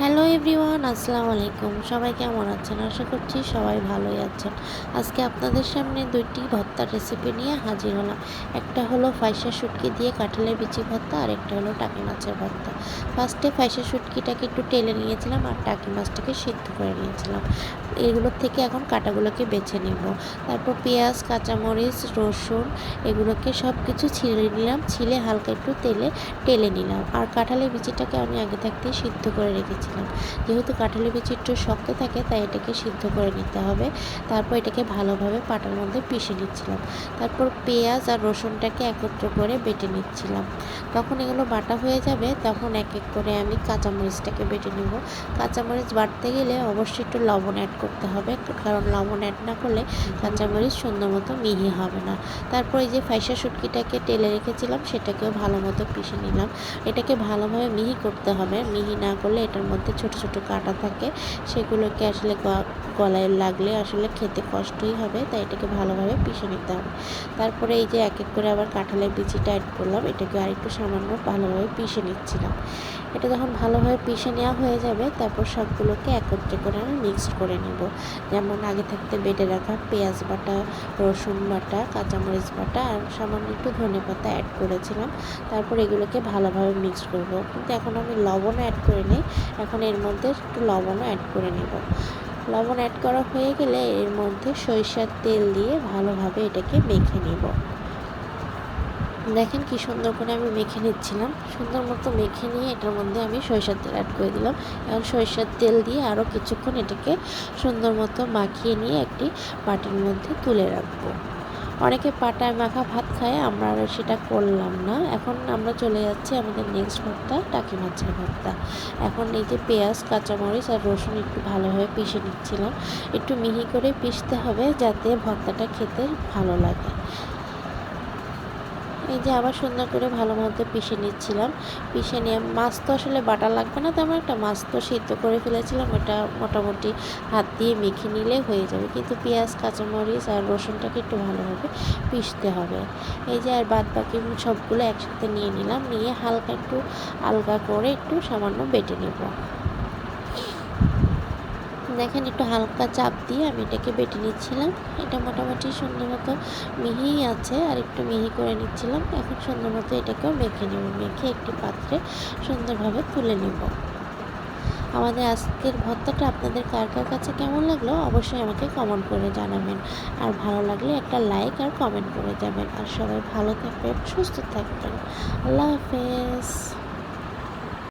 Hello everyone, আসসালামু আলাইকুম। সবাই কেমন আছেন? আশা করছি সবাই ভালোই আছেন। আজকে আপনাদের সামনে দুইটি ভর্তার রেসিপি নিয়ে হাজির হলাম। একটা হলো ফাইসা শুটকি দিয়ে কাঁঠালের বিচি ভর্তা, আর একটা হলো টাকি মাছের ভর্তা। ফার্স্টে ফাইসা শুটকিটাকে একটু টেলে নিয়েছিলাম, আর টাকি মাছটাকে সিদ্ধ করে নিয়েছিলাম। এগুলোর থেকে এখন কাটাগুলোকে বেছে নিব। তারপর পেঁয়াজ, কাঁচামরিচ, রসুন, এগুলোকে সব কিছু ছিলে নিলাম। ছিলে হালকা একটু তেলে, টেলে নিলাম। আর কাঁঠালের বিচিটাকে আমি আগে থাকতেই সিদ্ধ করে রেখেছিলাম যেহেতু কাঁঠালের বিচি একটু শক্ত থাকে, তাই এটাকে সিদ্ধ করে নিতে হবে। তারপর এটাকে ভালোভাবে পাটার মধ্যে পিষে নিচ্ছিলাম। তারপর পেঁয়াজ আর রসুনটাকে একত্র করে বেটে নিচ্ছিলাম। তখন এগুলো বাটা হয়ে যাবে, তখন এক এক করে আমি কাঁচামরিচটাকে বেটে নেব। কাঁচামরিচ বাটতে গেলে অবশ্যই একটু লবণ অ্যাড করতে হবে, কারণ লবণ অ্যাড না করলে কাঁচামরিচ সুন্দর মতো মিহি হবে না। তারপর এই যে ফাইসা শুটকিটাকে টেলে রেখেছিলাম, সেটাকেও ভালো মতো পিষে নিলাম। এটাকে ভালোভাবে মিহি করতে হবে। মিহি না করলে এটার মধ্যে ছোট ছোট কাটা থাকে, সেগুলোকে আসলে গলায় লাগলে আসলে খেতে কষ্টই হবে, তাই এটাকে ভালোভাবে পিষে নিতে হবে। তারপরে এই যে এক এক করে আবার কাঁঠালের বিচিটা অ্যাড করলাম, এটাকে আরেকটু সামান্য ভালোভাবে পিষে নিচ্ছিলাম। এটা যখন ভালোভাবে পিষে নেওয়া হয়ে যাবে, তারপর সবগুলোকে একত্রে করে আমি মিক্সড করে নেব। যেমন আগে থাকতে বেটে রাখা পেঁয়াজ বাটা, রসুন বাটা, কাঁচামরিচ বাটা, আর সামান্য একটু ধনে পাতা অ্যাড করেছিলাম। তারপর এগুলোকে ভালোভাবে মিক্সড করব। কিন্তু এখন আমি লবণ অ্যাড করে নিই এখন এর মধ্যে একটু লবণও অ্যাড করে নেব। লবণ অ্যাড করা হয়ে গেলে এর মধ্যে সরিষার তেল দিয়ে ভালোভাবে এটাকে মেখে নেব। দেখেন কি সুন্দর করে আমি মেখে নিচ্ছিলাম। সুন্দর মতো মেখে নিয়ে এটার মধ্যে আমি সরিষার তেল অ্যাড করে দিলাম। এখন সরিষার তেল দিয়ে আরও কিছুক্ষণ এটাকে সুন্দর মতো মাখিয়ে নিয়ে একটি বাটির মধ্যে তুলে রাখব। অনেকে পাটায় মাখা ভাত খায়, আমরা আর সেটা করলাম না। এখন আমরা চলে যাচ্ছি আমাদের নেক্সট ভর্তা, টাকি মাছের ভর্তা। এখন এই যে পেঁয়াজ, কাঁচামরিচ আর রসুন একটু ভালোভাবে পিষে নিচ্ছিলাম। একটু মিহি করে পিষতে হবে যাতে ভর্তাটা খেতে ভালো লাগে। এই যে আবার সুন্দর করে ভালো মতো পিষে নিচ্ছিলাম। পিষে নিয়ে মাছ তো আসলে বাটা লাগবে না, তেমন একটা মাছ তো সিদ্ধ করে ফেলেছিলাম, ওটা মোটামুটি হাত দিয়ে মেখে নিলে হয়ে যাবে। কিন্তু পেঁয়াজ, কাঁচামরিচ আর রসুনটাকে একটু ভালোভাবে পিষতে হবে। এই যে আর বাদ বাকি সবগুলো একসাথে নিয়ে নিলাম, নিয়ে হালকা একটু আলগা করে একটু সামান্য বেটে নেব। দেখেন, একটু হালকা চাপ দিয়ে আমি এটাকে বেটে নিচ্ছিলাম। এটা মোটামুটি সুন্দর মতো মিহি আছে আর একটু মিহি করে নিচ্ছিলাম। এখন সুন্দর মতো এটাকেও মেখে নেব, মেখে একটি পাত্রে সুন্দরভাবে তুলে নেব। আমাদের আজকের ভর্তাটা আপনাদের কার কার কাছে কেমন লাগল অবশ্যই আমাকে কমেন্ট করে জানাবেন। আর ভালো লাগলে একটা লাইক আর কমেন্ট করে যাবেন। আর সবাই ভালো থাকবেন, সুস্থ থাকবেন। আল্লাহ হাফেজ।